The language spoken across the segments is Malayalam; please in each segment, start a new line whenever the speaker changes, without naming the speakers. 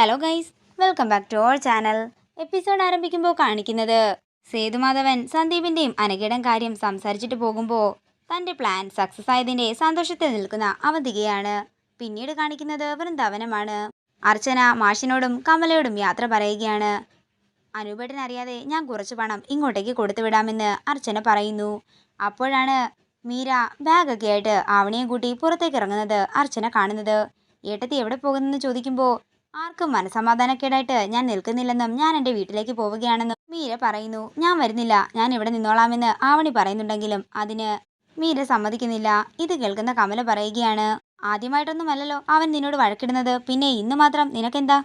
Hello guys welcome back to our channel episode ആരംഭിക്കുമ്പോൾ കാണിക്കുന്നത് സേതുമാധവൻ സന്ദീപിന്റെയും അനഘയുടെ കാര്യം സംസാരിച്ചിട്ട് പോകുമ്പോൾ തന്റെ പ്ലാൻ സക്സസ് ആയതിന്റെ സന്തോഷത്തിൽ നിൽക്കുന്ന അവന്തികയാണ്. പിന്നീട് കാണിക്കുന്നത് വൃന്ദാവനമാണ്. അർച്ചന മാഷിനോടും കമലയോടും യാത്ര പറയുകയാണ്. അറിയാതെ ഞാൻ കുറച്ച് പണം ഇങ്ങോട്ടേക്ക് കൊടുത്തു വിടാമെന്ന് അർച്ചന പറയുന്നു. അപ്പോഴാണ് മീര ബാഗൊക്കെ ആയിട്ട് ആവണിയും കൂട്ടി പുറത്തേക്ക് ഇറങ്ങുന്നത് അർച്ചന കാണുന്നത്. ഏട്ടത്തി എവിടെ പോകുന്നെന്ന് ചോദിക്കുമ്പോൾ ആർക്കും മനസമാധാനക്കേടായിട്ട് ഞാൻ നിൽക്കുന്നില്ലെന്നും ഞാൻ എന്റെ വീട്ടിലേക്ക് പോവുകയാണെന്നും മീര പറയുന്നു. ഞാൻ വരുന്നില്ല. ഞാൻ ഇവിടെ നിന്നോളാമെന്ന് ആവണി പറയുന്നുണ്ടെങ്കിലും അതിന് മീര സമ്മതിക്കുന്നില്ല. ഇത് കേൾക്കുന്ന കമല പറയുകയാണ്. ആദ്യമായിട്ടൊന്നുമല്ലല്ലോ അവൻ നിന്നോട് വഴക്കിടുന്നത്. പിന്നെ ഇന്ന് മാത്രം നിനക്കെന്താ?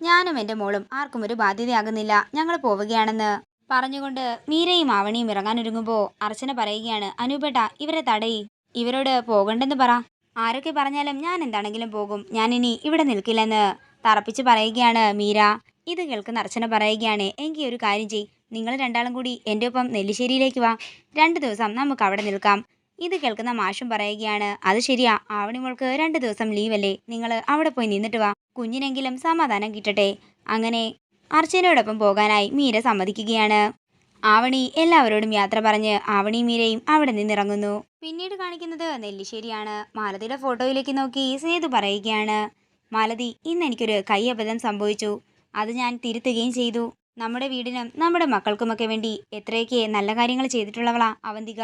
ഞാനും എന്റെ മോളും ആർക്കും ഒരു ബാധ്യതയാകുന്നില്ല. ഞങ്ങൾ പോവുകയാണെന്ന് പറഞ്ഞുകൊണ്ട് മീരയും ആവണിയും ഇറങ്ങാനൊരുങ്ങുമ്പോൾ അർച്ചന പറയുകയാണ് അനുപേട്ട ഇവരെ തടയി. ഇവരോട് പോകണ്ടെന്ന് പറ. ആരൊക്കെ പറഞ്ഞാലും ഞാൻ എന്താണെങ്കിലും പോകും. ഞാൻ ഇനി ഇവിടെ നിൽക്കില്ലെന്ന് തറപ്പിച്ച് പറയുകയാണ് മീര ഇത് കേൾക്കുന്ന അർച്ചന പറയുകയാണ്. എങ്കിൽ ഒരു കാര്യം ചെയ് നിങ്ങൾ രണ്ടാളും കൂടി എന്റെ ഒപ്പം നെല്ലിശ്ശേരിയിലേക്ക് വാ. രണ്ട് ദിവസം നമുക്ക് അവിടെ നിൽക്കാം. ഇത് കേൾക്കുന്ന മാഷും പറയുകയാണ് അത് ശരിയാ. ആവണിമോൾക്ക് രണ്ട് ദിവസം ലീവല്ലേ. നിങ്ങൾ അവിടെ പോയി നിന്നിട്ട് വാ. കുഞ്ഞിനെങ്കിലും സമാധാനം കിട്ടട്ടെ. അങ്ങനെ അർച്ചനയോടൊപ്പം പോകാനായി മീര സമ്മതിക്കുകയാണ്. ആവണി എല്ലാവരോടും യാത്ര പറഞ്ഞ് ആവണി മീരയും അവിടെ നിന്നിറങ്ങുന്നു. പിന്നീട് കാണിക്കുന്നത് നെല്ലിശ്ശേരിയാണ്. മാലതിയുടെ ഫോട്ടോയിലേക്ക് നോക്കി സേതു പറയുകയാണ് മാലതി ഇന്ന് എനിക്കൊരു കൈയബദ്ധം സംഭവിച്ചു. അത് ഞാൻ തിരുത്തുകയും ചെയ്തു. നമ്മുടെ വീടിനും നമ്മുടെ മക്കൾക്കുമൊക്കെ വേണ്ടി എത്രയൊക്കെ നല്ല കാര്യങ്ങൾ ചെയ്തിട്ടുള്ളവളാ അവന്തിക.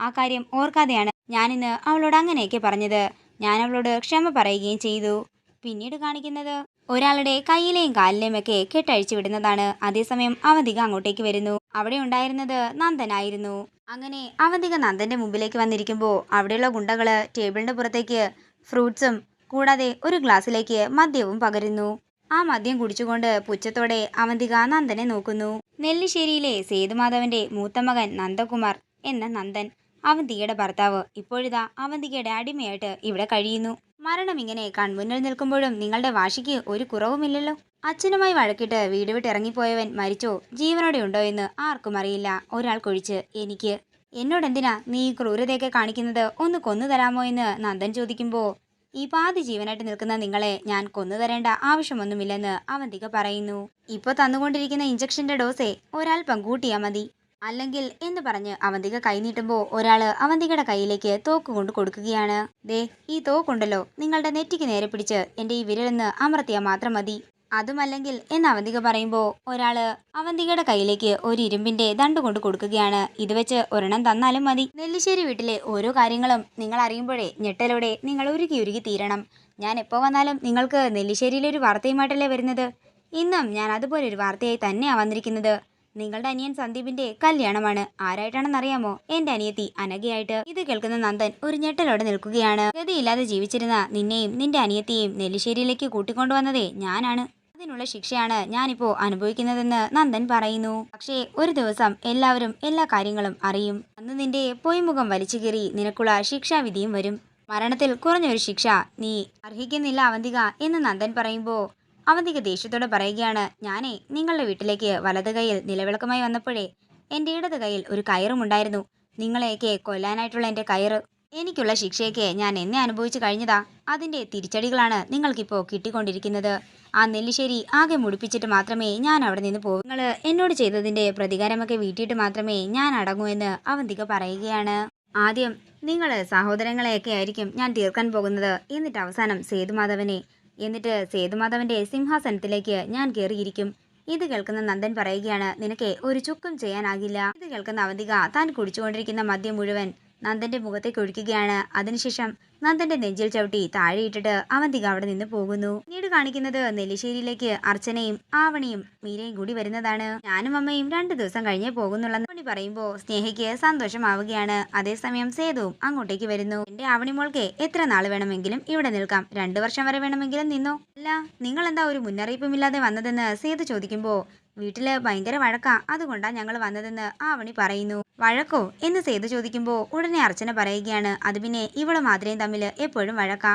ആ കാര്യം ഓർക്കാതെയാണ് ഞാനിന്ന് അവളോട് അങ്ങനെയൊക്കെ പറഞ്ഞത്. ഞാൻ അവളോട് ക്ഷമ പറയുകയും ചെയ്തു. പിന്നീട് കാണിക്കുന്നത് ഒരാളുടെ കയ്യിലെയും കാലിലെയും ഒക്കെ കെട്ടഴിച്ചു വിടുന്നതാണ്. അതേസമയം അവന്തിക അങ്ങോട്ടേക്ക് വരുന്നു. അവിടെ ഉണ്ടായിരുന്നത് നന്ദനായിരുന്നു. അങ്ങനെ അവന്തിക നന്ദന്റെ മുമ്പിലേക്ക് വന്നിരിക്കുമ്പോൾ അവിടെയുള്ള ഗുണ്ടകൾ ടേബിളിന്റെ പുറത്തേക്ക് ഫ്രൂട്ട്സും കൂടാതെ ഒരു ഗ്ലാസ്സിലേക്ക് മദ്യവും പകരുന്നു. ആ മദ്യം കുടിച്ചുകൊണ്ട് പുച്ഛത്തോടെ അവന്തിക നന്ദനെ നോക്കുന്നു. നെല്ലിശ്ശേരിയിലെ സേതുമാധവന്റെ മൂത്ത മകൻ നന്ദകുമാർ എന്ന നന്ദൻ അവന്തികയുടെ ഭർത്താവ് ഇപ്പോഴിതാ അവന്തികയുടെ അടിമയായിട്ട് ഇവിടെ കഴിയുന്നു. മരണം ഇങ്ങനെ കൺമുന്നിൽ നിൽക്കുമ്പോഴും നിങ്ങളുടെ വാശിക്ക് ഒരു കുറവുമില്ലല്ലോ. അച്ഛനുമായി വഴക്കിട്ട് വീട് വിട്ട് ഇറങ്ങിപ്പോയവൻ മരിച്ചോ? ജീവനോടെ ഉണ്ടോ എന്ന് ആർക്കും അറിയില്ല. ഒരാൾക്കൊഴിച്ച് എനിക്ക്. എന്നോടെന്തിനാ നീ ക്രൂരതയൊക്കെ കാണിക്കുന്നത്? ഒന്ന് കൊന്നു തരാമോ എന്ന് നന്ദൻ ചോദിക്കുമ്പോൾ ഈ പാതി ജീവനായിട്ട് നിൽക്കുന്ന നിങ്ങളെ ഞാൻ കൊന്നു തരേണ്ട ആവശ്യമൊന്നുമില്ലെന്ന് അവന്തിക പറയുന്നു. ഇപ്പൊ തന്നുകൊണ്ടിരിക്കുന്ന ഇഞ്ചക്ഷന്റെ ഡോസേ ഒരൽപ്പം കൂട്ടിയാ മതി. അല്ലെങ്കിൽ എന്ന് പറഞ്ഞ് അവന്തിക കൈനീട്ടുമ്പോൾ ഒരാൾ അവന്തികയുടെ കയ്യിലേക്ക് തോക്ക് കൊണ്ട് കൊടുക്കുകയാണ്. ദേ ഈ തോക്കുണ്ടല്ലോ. നിങ്ങളുടെ നെറ്റിക്ക് നേരെ പിടിച്ച് എന്റെ ഈ വിരലെന്ന് അമർത്തിയാൽ മാത്രം മതി. അതുമല്ലെങ്കിൽ എന്ന് അവന്തിക പറയുമ്പോൾ ഒരാൾ അവന്തികയുടെ കയ്യിലേക്ക് ഒരു ഇരുമ്പിന്റെ ദണ്ട് കൊണ്ട് കൊടുക്കുകയാണ്. ഇത് വെച്ച് ഒരെണ്ണം തന്നാലും മതി. നെല്ലിശ്ശേരി വീട്ടിലെ ഓരോ കാര്യങ്ങളും നിങ്ങൾ അറിയുമ്പോഴേ ഞെട്ടലോടെ നിങ്ങൾ ഉരുകി ഉരുകി തീരണം. ഞാൻ എപ്പോൾ വന്നാലും നിങ്ങൾക്ക് നെല്ലിശ്ശേരിയിലെ ഒരു വാർത്തയുമായിട്ടല്ലേ വരുന്നത്? ഇന്നും ഞാൻ അതുപോലെ ഒരു വാർത്തയായി തന്നെയാണ് വന്നിരിക്കുന്നത്. നിങ്ങളുടെ അനിയൻ സന്ദീപിന്റെ കല്യാണമാണ്. ആരായിട്ടാണെന്നറിയാമോ? എന്റെ അനിയത്തി അനഘയായിട്ട് ഇത് കേൾക്കുന്ന നന്ദൻ ഒരു ഞെട്ടലോടെ നിൽക്കുകയാണ്. ഗതിയില്ലാതെ ജീവിച്ചിരുന്ന നിന്നെയും നിന്റെ അനിയത്തിയെയും നെല്ലിശ്ശേരിയിലേക്ക് കൂട്ടിക്കൊണ്ടുവന്നതേ ഞാനാണ്. അതിനുള്ള ശിക്ഷയാണ് ഞാനിപ്പോ അനുഭവിക്കുന്നതെന്ന് നന്ദൻ പറയുന്നു. പക്ഷേ ഒരു ദിവസം എല്ലാവരും എല്ലാ കാര്യങ്ങളും അറിയും. അന്ന് നിന്റെ പൊയ്മുഖം വലിച്ചു കീറി നിനക്കുള്ള ശിക്ഷാവിധിയും വരും. മരണത്തിൽ കുറഞ്ഞൊരു ശിക്ഷ നീ അർഹിക്കുന്നില്ല അവന്തിക എന്ന് നന്ദൻ പറയുമ്പോൾ അവന്തിക ദേഷ്യത്തോടെ പറയുകയാണ് ഞാനേ നിങ്ങളുടെ വീട്ടിലേക്ക് വലത് കൈയിൽ നിലവിളക്കമായി വന്നപ്പോഴേ എന്റെ ഇടത് കൈയിൽ ഒരു കയറും ഉണ്ടായിരുന്നു. നിങ്ങളെയൊക്കെ കൊല്ലാനായിട്ടുള്ള എന്റെ കയറ് എനിക്കുള്ള ശിക്ഷയൊക്കെ ഞാൻ എന്നെ അനുഭവിച്ചു കഴിഞ്ഞതാ. അതിന്റെ തിരിച്ചടികളാണ് നിങ്ങൾക്കിപ്പോൾ കിട്ടിക്കൊണ്ടിരിക്കുന്നത്. ആ നെല്ലിശ്ശേരി ആകെ മുടിപ്പിച്ചിട്ട് മാത്രമേ ഞാൻ അവിടെ നിന്ന് പോകും നിങ്ങൾ എന്നോട് ചെയ്തതിന്റെ പ്രതികാരമൊക്കെ വീട്ടിയിട്ട് മാത്രമേ ഞാൻ അടങ്ങൂ എന്ന് അവന്തിക പറയുകയാണ്. ആദ്യം നിങ്ങൾ സഹോദരങ്ങളെയൊക്കെ ആയിരിക്കും ഞാൻ തീർക്കാൻ പോകുന്നത്. എന്നിട്ട് അവസാനം സേതുമാധവനെ. എന്നിട്ട് സേതുമാധവന്റെ സിംഹാസനത്തിലേക്ക് ഞാൻ കയറിയിരിക്കും ഇത് കേൾക്കുന്ന നന്ദൻ പറയുകയാണ് നിനക്ക് ഒരു ചുക്കും ചെയ്യാനാകില്ല. ഇത് കേൾക്കുന്ന അവന്തിക താൻ കുടിച്ചുകൊണ്ടിരിക്കുന്ന മദ്യം മുഴുവൻ നന്ദന്റെ മുഖത്തേക്ക് ഒഴിക്കുകയാണ്. അതിനുശേഷം നന്ദന്റെ നെഞ്ചിൽ ചവിട്ടി താഴെയിട്ടിട്ട് അവന്തിക അവിടെ നിന്ന് പോകുന്നു. പിന്നീട് കാണിക്കുന്നത് നെല്ലിശ്ശേരിയിലേക്ക് അർച്ചനയും ആവണിയും മീരയും കൂടി വരുന്നതാണ്. ഞാനും അമ്മയും രണ്ടു ദിവസം കഴിഞ്ഞേ പോകുന്നുള്ളെന്ന് ആവണി പറയുമ്പോൾ സ്നേഹയ്ക്ക് സന്തോഷമാവുകയാണ്. അതേസമയം സേതുവും അങ്ങോട്ടേക്ക് വരുന്നു. എന്റെ ആവണി മോൾക്ക് എത്ര നാൾ വേണമെങ്കിലും ഇവിടെ നിൽക്കാം. രണ്ടു വർഷം വരെ വേണമെങ്കിലും നിന്നോ. അല്ല നിങ്ങൾ എന്താ ഒരു മുന്നറിയിപ്പുമില്ലാതെ വന്നതെന്ന് സേതു ചോദിക്കുമ്പോൾ വീട്ടിൽ ഭയങ്കര വഴക്കാ. അതുകൊണ്ടാണ് ഞങ്ങൾ വന്നതെന്ന് ആവണി പറയുന്നു. വഴക്കോ? എന്ന് സേതു ചോദിക്കുമ്പോൾ ഉടനെ അർച്ചന പറയുകയാണ് അത് പിന്നെ ഇവൾ മാതിരയും തമ്മിൽ എപ്പോഴും വഴക്കാ.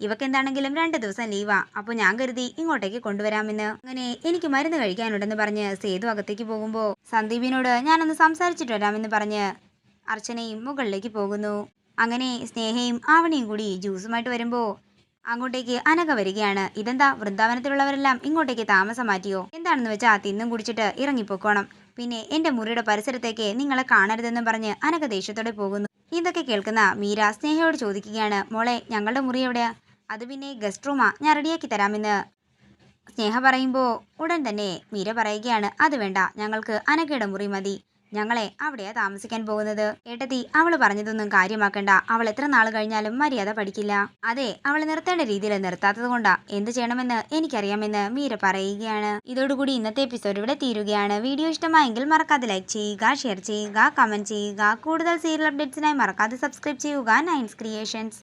ഇവക്കെന്താണെങ്കിലും രണ്ട് ദിവസം ലീവാ. അപ്പോൾ ഞാൻ കരുതി ഇങ്ങോട്ടേക്ക് കൊണ്ടുവരാമെന്ന്. അങ്ങനെ എനിക്ക് മരുന്ന് കഴിക്കാനുണ്ടെന്ന് പറഞ്ഞ് സേതു അകത്തേക്ക് പോകുമ്പോൾ സന്ദീപിനോട് ഞാനൊന്ന് സംസാരിച്ചിട്ട് വരാമെന്ന് പറഞ്ഞ് അർച്ചനയും മുകളിലേക്ക് പോകുന്നു. അങ്ങനെ സ്നേഹയും ആവണിയും കൂടി ജ്യൂസുമായിട്ട് വരുമ്പോൾ അങ്ങോട്ടേക്ക് അനഘ വരികയാണ്. ഇതെന്താ? വൃന്ദാവനത്തിലുള്ളവരെല്ലാം ഇങ്ങോട്ടേക്ക് താമസം മാറ്റിയോ? എന്താണെന്ന് വെച്ചാൽ തിന്നും കുടിച്ചിട്ട് ഇറങ്ങിപ്പോക്കോണം. പിന്നെ എന്റെ മുറിയുടെ പരിസരത്തേക്ക് നിങ്ങളെ കാണരുതെന്നും പറഞ്ഞ് അനഘ ദേഷ്യത്തോടെ പോകുന്നു. ഇതൊക്കെ കേൾക്കുന്ന മീര സ്നേഹയോട് ചോദിക്കുകയാണ്. മോളെ ഞങ്ങളുടെ മുറി എവിടെയാ? അത് പിന്നെ ഗസ്റ്റ് റൂമാ. ഞാൻ റെഡിയാക്കി തരാമെന്ന്. സ്നേഹ പറയുമ്പോൾ ഉടൻ തന്നെ മീര പറയുകയാണ്. അത് വേണ്ട. ഞങ്ങൾക്ക് അനഘയുടെ മുറി മതി. ഞങ്ങളെ അവിടെയാ താമസിക്കാൻ പോകുന്നത്. ഏട്ടത്തി അവൾ പറഞ്ഞതൊന്നും കാര്യമാക്കണ്ട. അവൾ എത്ര നാൾ കഴിഞ്ഞാലും മര്യാദ പഠിക്കില്ല. അതെ അവൾ നിർത്തേണ്ട രീതിയിൽ നിർത്താത്തത് കൊണ്ടാ എന്ത് ചെയ്യണമെന്ന് എനിക്കറിയാമെന്ന് മീര പറയുകയാണ്. ഇതോടുകൂടി ഇന്നത്തെ എപ്പിസോഡ് ഇവിടെ തീരുകയാണ്. വീഡിയോ ഇഷ്ടമായെങ്കിൽ മറക്കാതെ ലൈക്ക് ചെയ്യുക ഷെയർ ചെയ്യുക കമന്റ് ചെയ്യുക. കൂടുതൽ സീരിയൽ അപ്ഡേറ്റ്സിനായി മറക്കാതെ സബ്സ്ക്രൈബ് ചെയ്യുക. നയൻസ് ക്രിയേഷൻസ്